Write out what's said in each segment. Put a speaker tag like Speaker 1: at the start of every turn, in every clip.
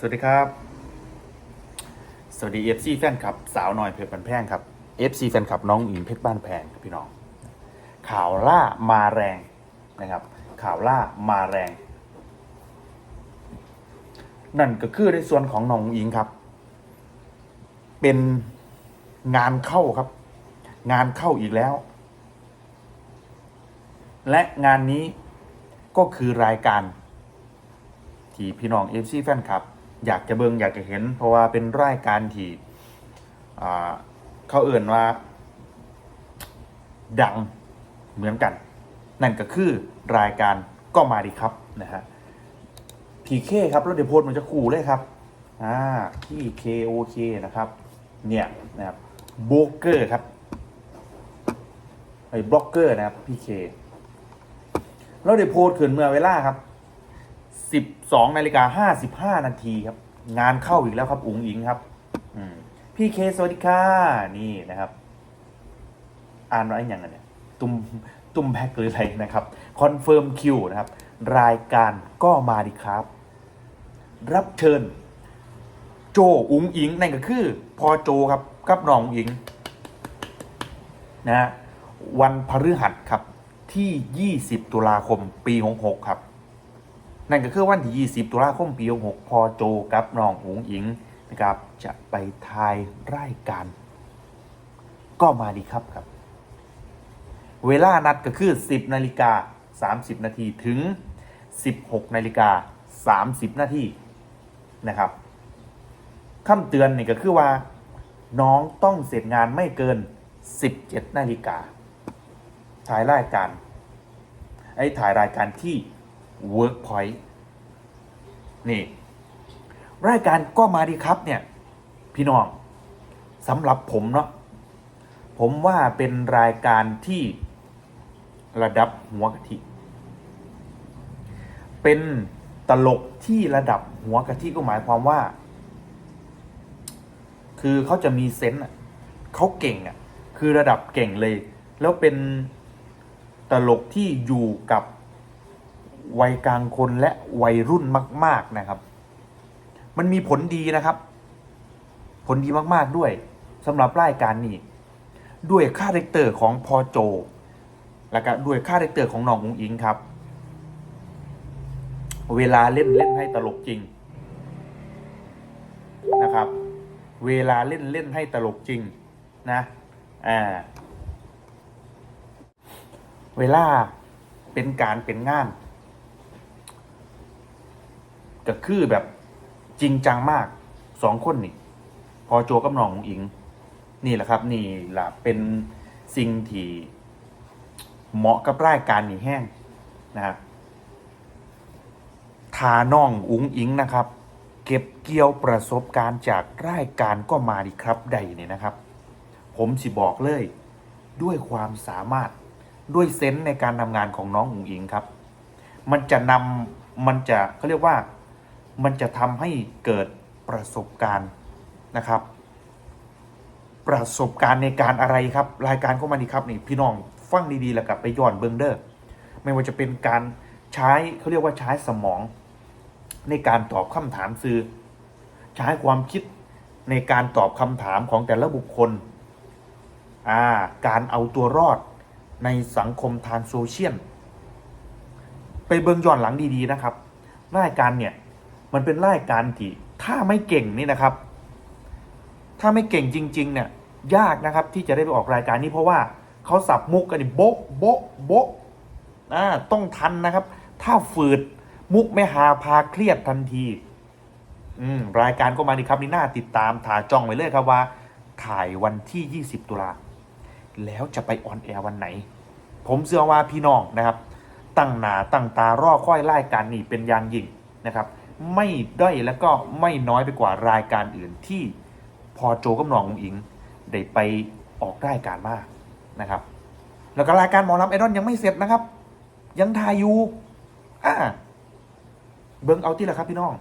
Speaker 1: สวัสดีครับ สวัสดี FC แฟนคลับ สาวน้อยเพชรบ้านแพงครับ FC แฟนคลับน้องอิงเพชรบ้านแพงครับพี่น้อง ข่าวล่ามาแรงนะครับ ข่าวล่ามาแรง นั่นก็คือในส่วนของน้องอิงครับ เป็นงานเข้าครับ งานเข้าอีกแล้ว และงานนี้ก็คือรายการที่พี่น้องเอฟซีแฟนคลับ อยากจะเบิงอยากจะเห็น เพราะว่าเป็นรายการที่เขาเอื่นว่า ดังเหมือนกัน นั่นก็คือรายการก็มาดีครับนะฮะพีเคครับแล้วเดี๋ยวโพสมันจะขู่เลยครับอ่าพี่เคโอเคนะครับ เนี่ยนะครับโบกเกอร์ครับไอ้บล็อกเกอร์นะครับพี่เคแล้วเดี๋ยวโพสต์ขึ้นเมื่อเวลาครับ 12นาฬิกา55นาทีครับ งานเข้าอีกแล้วครับอุ๋งอิงครับพี่เคสวัสดีค่ะนี่นะครับ อ่านว่าอย่างเงี้ยตุ้มตุ้มแพ็กหรืออะไรนะครับคอนเฟิร์มคิวนะครับ รายการก็มาดีครับ รับเชิญ โจอุ๋งอิงนั่นก็คือ พอโจครับกับน้องอุ๋งอิงนะฮะวันพฤหัสครับที่ 20 ตุลาคม ปี 66 ครับ นั่นก็คือวันที่ 20 ตุลาคมปี66พอโจกับน้องอุ๋งอิงนะครับ จะไปทายรายการ ก็มาดีครับครับ เวลานัดก็คือ 10นาฬิกา30 นาทีถึง 16นาฬิกา30 นาทีนะครับคำเตือนนี่ก็คือว่า น้องต้องเสร็จงานไม่เกิน 17นาฬิกาถ่ายรายการไอ้ถ่ายรายการที่ Workpoint นี่ รายการก็มาดีครับเนี่ย พี่น้องสำหรับผมเนาะผมว่าเป็นรายการที่ระดับหัวกะทิ เป็นตลกที่ระดับหัวกะทิก็หมายความว่า คือเขาจะมีเซนส์เขาเก่งอะ คือระดับเก่งเลย แล้วเป็นตลกที่อยู่กับ วัยกลางคนและวัยรุ่นมาก ๆนะครับ มันมีผลดีนะครับ ผลดีมาก ๆด้วยสำหรับรายการนี้ ด้วยค่าแรคเตอร์ของพอโจ แล้วก็ด้วยค่าแรคเตอร์ของน้องอุงอิงครับ เวลาเล่นเล่นให้ตลกจริงนะครับ เวลาเล่นเล่นให้ตลกจริงนะอ่าเวลาเป็นการเป็นงาน ก็คือแบบจริงจังมากสองคนนี่ พอโจกับน้องอุ๋งอิง นี่แหละครับ นี่แหละเป็นสิ่งที่เหมาะกับรายการนี่แห้งนะครับทาน้องอุ๋งอิงนะครับ เก็บเกี่ยวประสบการณ์จากรายการก็มาดีครับใดเนี่ยนะครับ ผมสิบอกเลย ด้วยความสามารถด้วยเซนส์ในการทำงานของน้องอุ๋งอิงครับ มันจะนำมันจะเขาเรียกว่า มันจะทำให้เกิดประสบการณ์นะครับ ประสบการณ์ในการอะไรครับ รายการก็มาดีครับนี่พี่น้องฟังดีๆแล้วกับไปย้อนเบิงเดอร์ไม่ว่าจะเป็นการใช้เขาเรียกว่าใช้สมอง ในการตอบคำถามสื่อ ใช้ความคิดในการตอบคำถามของแต่ละบุคคลอ่าการเอาตัวรอดในสังคมทางโซเชียลไปเบิงย้อนหลังดีๆนะครับ รายการเนี่ย มันเป็นรายการที่ถ้าไม่เก่งนี่นะครับ ถ้าไม่เก่งจริง ๆ เนี่ย ยากนะครับที่จะได้ไปออกรายการนี้เพราะว่าเขาสับมุกกันนี่โบ๊ะโบ๊ะโบ๊ะอ่าต้องทันนะครับ ถ้าฝืดมุกไม่หาพาเครียดทันที อืมรายการก็มาดีครับนี่น่าติดตามถ่าจ้องไว้เลยครับว่า ถ่ายวันที่ 20 ตุลาแล้วจะไปออนแอร์วันไหน ผมเชื่อว่าพี่น้องนะครับ ตั้งหนาตั้งตารอค่อยรายการนี้เป็นอย่างยิ่งนะครับ ไม่ด้อยแล้วก็ไม่น้อยไปกว่ารายการอื่นที่พอโจกับน้องอุ๋งอิงได้ไปออกรายการมากนะครับ แล้วก็รายการหมอลำไอดอนยังไม่เสร็จนะครับ ยังถ่ายอยู่อ่าเบิ้งเอาที่ละครับพี่น้อง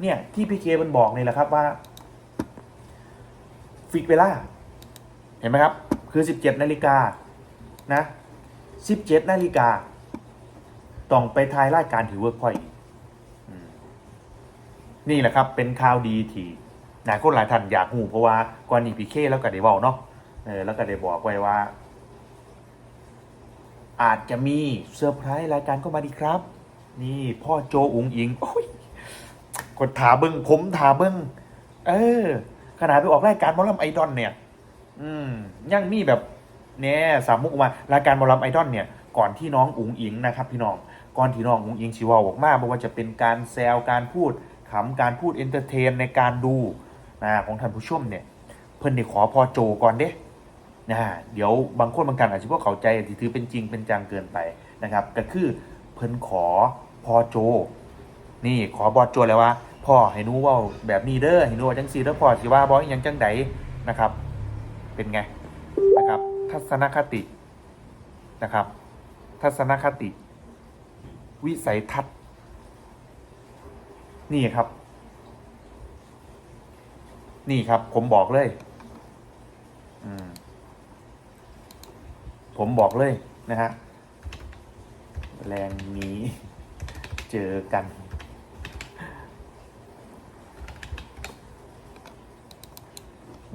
Speaker 1: เนี่ยที่พี่เคมันบอกนี่แหละครับว่าฟิกเวลา เห็นไหมครับ คือ 17นาฬิกานะ 17นาฬิกาต้องไปทายรายการถือเวิร์กพอยต์ นี่แหละครับเป็นข่าวดีที่หลายคนหลายท่านอยากหูเพราะว่าก่อนนี้พีเคแล้วก็ได้บอกเนาะเออแล้วก็ได้บอกไว้ว่า อาจจะมีเซอร์ไพรส์รายการก็มาดีครับ นี่พ่อโจอุงอิงโอ้ยกดถาเบิงผมถาเบิงเออ ขนาดไปออกรายการมอลำไอดอลเนี่ย อืมยังมีแบบเนี่ยสามมุกมารายการมอลำไอดอลเนี่ยก่อนที่น้องอุ๋งอิงนะครับ พี่น้องก่อนที่น้องอุ๋งอิงชิวาออกมาไม่ว่าจะเป็นการแซวการพูด ขำการพูดเอนเตอร์เทนในการดูนะของท่านผู้ชมเนี่ย เพิ่นได้ขอพอโจก่อนเด้นะฮะเดี๋ยวบางคนบางการอาจจะพวกเข้าใจที่ถือเป็นจริงเป็นจังเกินไปนะครับก็คือเพิ่นขอพอโจ นี่ขอบอโจแล้วว่าพ่อให้นูเว่าแบบนี้เด้อให้นูว่าจังซี่เด้อพ่อสิว่าบ่อยังจังใดนะครับ เป็นไงนะครับ ทัศนคตินะครับ ทัศนคติ วิสัยทัศน์ นี่ครับ นี่ครับ ผมบอกเลย อืม ผมบอกเลยนะฮะ แรงนี้เจอกัน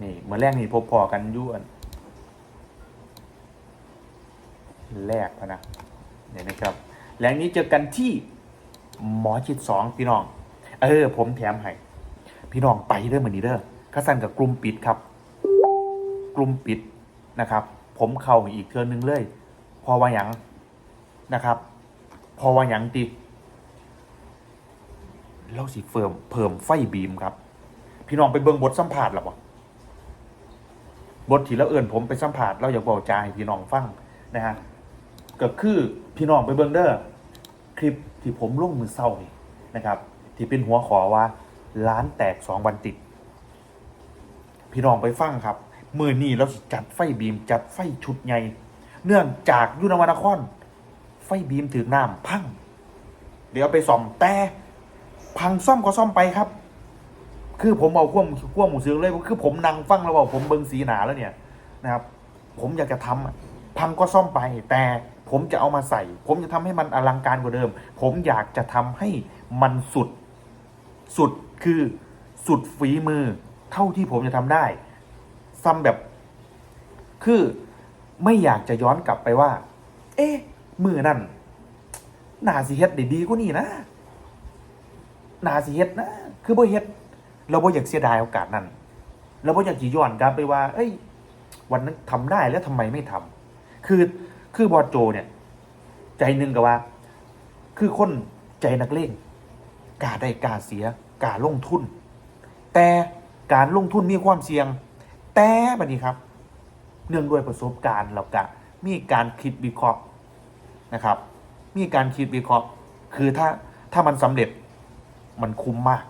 Speaker 1: นี่เมื่อแรกนี่พบพอกันยุ่อันแรกพนะเนี่ยนะครับ แรงนี้เจอกันที่หมอชิดสองพี่น้อง เออ ผมแถมให้พี่น้องไปเด้อเหมือนนี้เด้อข้าสั่นกับกลุ่มปิดครับ กลุ่มปิดนะครับ ผมเข้าอีกเทือนึงเลย พอว่าหยังนะครับ พอว่าหยังติเราสิเฟิ่มเพิ่มไฟบีมครับ พี่น้องไปเบิ่งบทสัมผัสหรอบ่บทที่เราเอื่นผมไปสัมผัสเราอยากบอกจาให้พี่น้องฟังนะฮะก็คือพี่น้องไปเบิ่งเด้อคลิปที่ผมลงมือเศร้านี่นะครับ ที่เป็นหัวขอว่าล้านแตกสองวันติด พี่น้องไปฟังครับ มือนี้เราจัดไฟบีมจัดไฟชุดใหญ่ เนื่องจากยุนวนคร ไฟบีมถึงน้ำพัง เดี๋ยวไปซ่อมแต่พังซ่อมก็ซ่อมไปครับ คือผมเอาควมควมหมูซื้อเลยคือผมนั่งฟังแล้วบอกผมเบิงสีหนาแล้วเนี่ยนะครับ ผมอยากจะทำอะพังก็ซ่อมไป แต่ผมจะเอามาใส่ ผมจะทำให้มันอลังการกว่าเดิม ผมอยากจะทำให้มันสุด สุดคือสุดฝีมือ เท่าที่ผมจะทำได้ ซ้ำแบบ คือไม่อยากจะย้อนกลับไปว่า เอ๊ะมือนั่นนาสิเฮ็ดได้ดีกว่านี่นะนาสิเฮ็ดนะคือบ่เฮ็ด เราบ่อยากเสียดายโอกาสนั้นเราบ่อยากจีย้อนกลับไปว่า เอ้ย วันนั้นทำได้แล้วทำไมไม่ทำคือคือบอโจเนี่ย ใจหนึ่งกับว่า คือคนใจนักเลง กาได้กาเสียกาลงทุน แต่การลงทุนมีความเสี่ยง แต่บัดนี้ครับ เนื่องด้วยประสบการณ์เรากะมีการคิดวิเคราะห์นะครับ มีการคิดวิเคราะห์ คือถ้าถ้ามันสำเร็จมันคุ้มมาก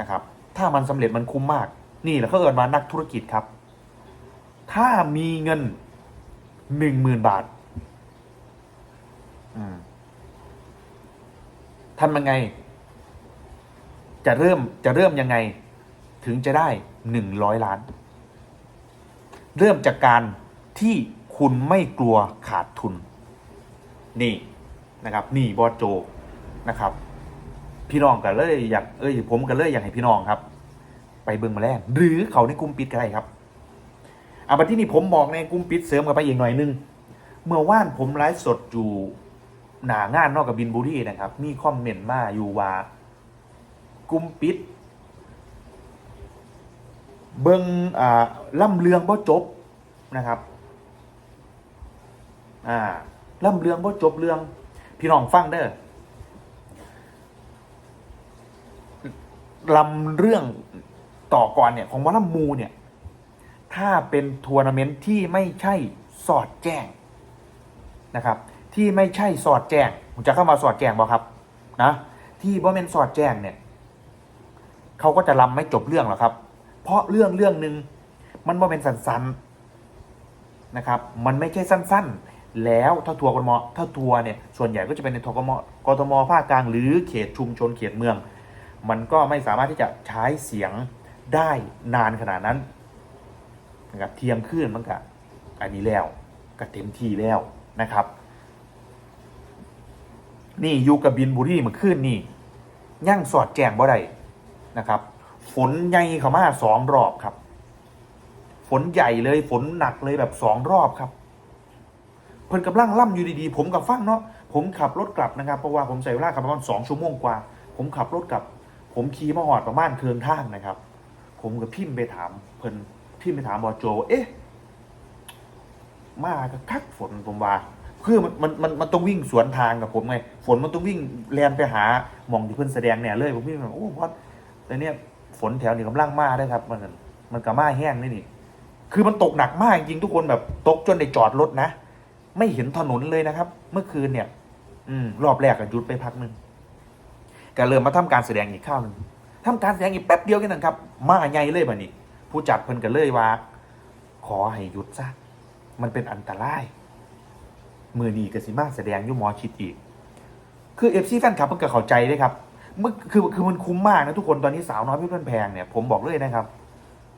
Speaker 1: นะครับ ถ้ามันสำเร็จมันคุ้มมาก นี่แหละเขาเอินมานักธุรกิจครับ ถ้ามีเงินหนึ่งหมื่นบาท อืม ทำยังไง จะเริ่มจะเริ่มยังไง ถึงจะได้หนึ่งร้อยล้าน เริ่มจากการที่คุณไม่กลัวขาดทุน นี่นะครับ นี่บอสโจนะครับ พี่น้องกันเลยอยากเอ้ยผมกันเลยอยากให้พี่น้องครับ ไปเบิ่งมาแล้หรือเขาในกลุ่มปิดก็ได้ครับอาบัดที่นี่ผมบอกในกลุ่มปิดเสริมกันไปอีกหน่อยนึง เมื่อว่านผมไลฟ์สดอยู่ หนางานนอกกับบินบุรีนะครับ มีคอมเมนต์มาอยู่ว่า กุมปิด เบิงอ่าล่ำเลืองบ่จบนะครับ อ่าล่ำเลืองบ่จบเรื่อง พี่น้องฟังเด้อลำเรื่องต่อก่อนเนี่ย ของวอลลัมมูเนี่ย ถ้าเป็นทัวร์นาเมนต์ที่ไม่ใช่สอดแจ้งนะครับ ที่ไม่ใช่สอดแจ้งผมจะเข้ามาสอดแจ้งบ่ครับ นะ ที่บ่เป็นสอดแจ้งเนี่ยเขาก็จะลำไม่จบเรื่องหรอกครับ เพราะเรื่องเรื่องหนึ่งมันบ่เป็นสั้นๆนะครับ มันไม่ใช่สั้น ๆ แล้วถ้าทัวร์กทมถ้าทัวร์เนี่ยส่วนใหญ่ก็จะเป็นในทกมกทมภาคกลางหรือเขตชุมชนเขตเมือง มันก็ไม่สามารถที่จะใช้เสียงได้นานขนาดนั้นนะครับเทียมขึ้นมันก็อันนี้แล้วก็เต็มที่แล้วนะครับ นี่อยู่กับบินบุรีเมื่อคืนนี่ย่างสอดแจงบ่ได้นะครับ ฝนใหญ่เข้ามาสองรอบครับ ฝนใหญ่เลยฝนหนักเลยแบบสองรอบครับ เพิ่นกำลังล่ำอยู่ดีๆ ผมกับฟังเนาะผมขับรถกลับนะครับเพราะว่าผมใช้เวลาขับประมาณสองชั่วโมงกว่า ผมขับรถกลับ ผมขี่มาหอดประมาณเคืองท่างนะครับ ผมกับพิมพ์ไปถาม เพิ่นพิมพ์ไปถามบอโจว่าเอ๊ะ มาก็คักฝนผมว่า คือมันมันมันมันต้องวิ่งสวนทางกับผมไงฝนมันต้องวิ่งแลนไปหาหมองที่เพิ่อนแสดงเนี่ยเลยผมพี่แบบโอ้พอดแต่เนี่ยฝนแถวนี้กำลังมาได้ครับ มันมันกะมาแห้งนี่นี่ คือมันตกหนักมากจริงทุกคนแบบตกจนได้จอดรถนะไม่เห็นถนนเลยนะครับ เมื่อคืนเนี่ย อืมรอบแรกก็หยุดไปพักหนึ่งก็เริ่มมาทำการแสดงอีกข้าวหนึ่งทำการแสดงอีกแป๊บเดียวแค่นั้นครับ มาใหญ่เลยบัดนี้ ผู้จัดเพิ่นก็เลยว่า ขอให้หยุดซะมันเป็นอันตราย มือนีกสิมาแสดงยุหมอชิดอีก คือเอฟซีแฟนคลับมันก็เข้าใจเลยครับมันคือคือมันคุ้มมากนะทุกคนตอนนี้สาวน้อยเพื่อนแพงเนี่ยผมบอกเลยนะครับ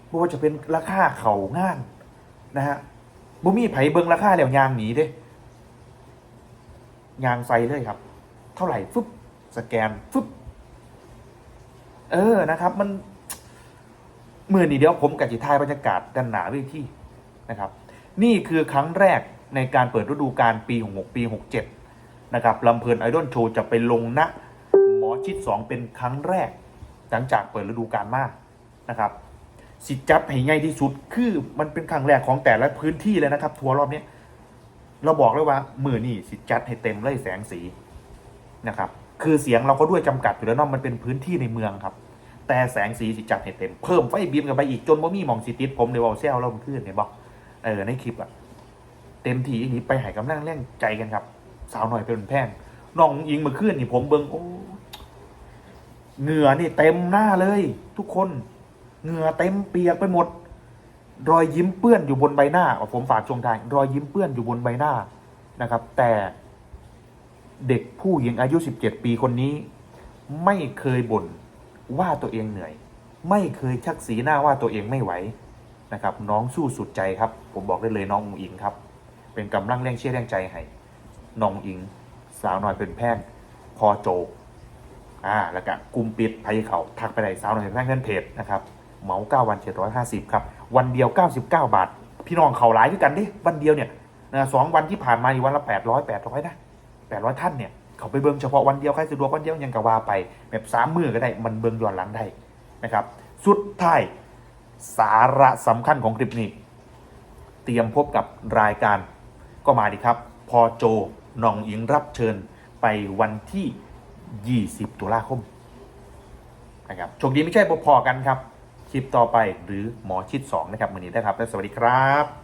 Speaker 1: ไม่ว่าจะเป็นราคาเข่างานนะฮะบ่มีไผเบิงราคาแล้วยางหนีเด้ยางใส่เลยครับ เท่าไหร่ฟึบสแกนฟึบเออนะครับ มันมือนี้เดี๋ยวผมกับจิทายบรรยากาศด้านหนาเวทีนะครับ นี่คือครั้งแรก ในการเปิดฤดูกาลปี 66 ปี 67 นะครับลำเพลินไอดอลโชว์จะไปลงณหมอชิด 2 เป็นครั้งแรก หลังจากเปิดฤดูกาลมานะครับ สิจับให้ง่ายที่สุดคือมันเป็นครั้งแรกของแต่ละพื้นที่เลยนะครับ ทัวร์รอบนี้เราบอกเลยว่ามือนี่สิจัดให้เต็มเลยแสงสีนะครับคือเสียงเราก็ด้วยจำกัดอยู่แล้วเนาะมันเป็นพื้นที่ในเมืองครับ แต่แสงสีสิจัดให้เต็มเพิ่มไฟบีมกันไปอีกจนบ่มีมองสิติดผมเลยว่าแซวเราขึ้นเห็นบอกเออในคลิปอะ เต็มที่อย่างนี้ไปหายกำลังแรงใจกันครับ สาวหน่อยเป็นแพงน้องยิงมาขึ้นนี่ผมเบิงโอ้เหงื่อนี่เต็มหน้าเลย ทุกคนเหงื่อเต็มเปียกไปหมด รอยยิ้มเปื้อนอยู่บนใบหน้าผมฝากชวงทายรอยยิ้มเปื้อนอยู่บนใบหน้านะครับ แต่เด็กผู้หญิงอายุ 17 ปีคนนี้ ไม่เคยบ่นว่าตัวเองเหนื่อย ไม่เคยชักสีหน้าว่าตัวเองไม่ไหวนะครับ น้องสู้สุดใจครับ ผมบอกได้เลยน้องอุ๋งอิงครับ เป็นกำลังแรงเชื่อแรงใจให้น้องอิง สาวน้อยเป็นแพงพอโจอ่าแล้วก็กลุ่มปิดภัยเขาทักไปได้สาวน้อยเป็นแพงเงินเพจนะครับเหมาเก้าวันเจ็ดร้อยห้าสิบครับ วันเดียวเก้าสิบเก้าบาท พี่น้องเขาหลายด้วยกันดิวันเดียวเนี่ยนะสองวันที่ผ่านมาอยู่วันละแปดร้อยแปดร้อยนะแปดร้อยท่านเนี่ยเขาไปเบิ่งเฉพาะวันเดียวใครสะดวกวันเดียวยังกะว่าไป แบบสามมือก็ได้มันเบิ่งย้อนหลังได้นะครับสุดท้ายสาระสำคัญของคลิปนี้ เตรียมพบกับรายการ ก็มาดีครับ พอโจหน้องอิงรับเชิญไปวันที่ 20 ตุลาคมนะครับโชคดีไม่ใช่พอๆกันครับ คลิปต่อไปหรือหมอชิด 2 นะครับมือนี้นะครับและสวัสดีครับ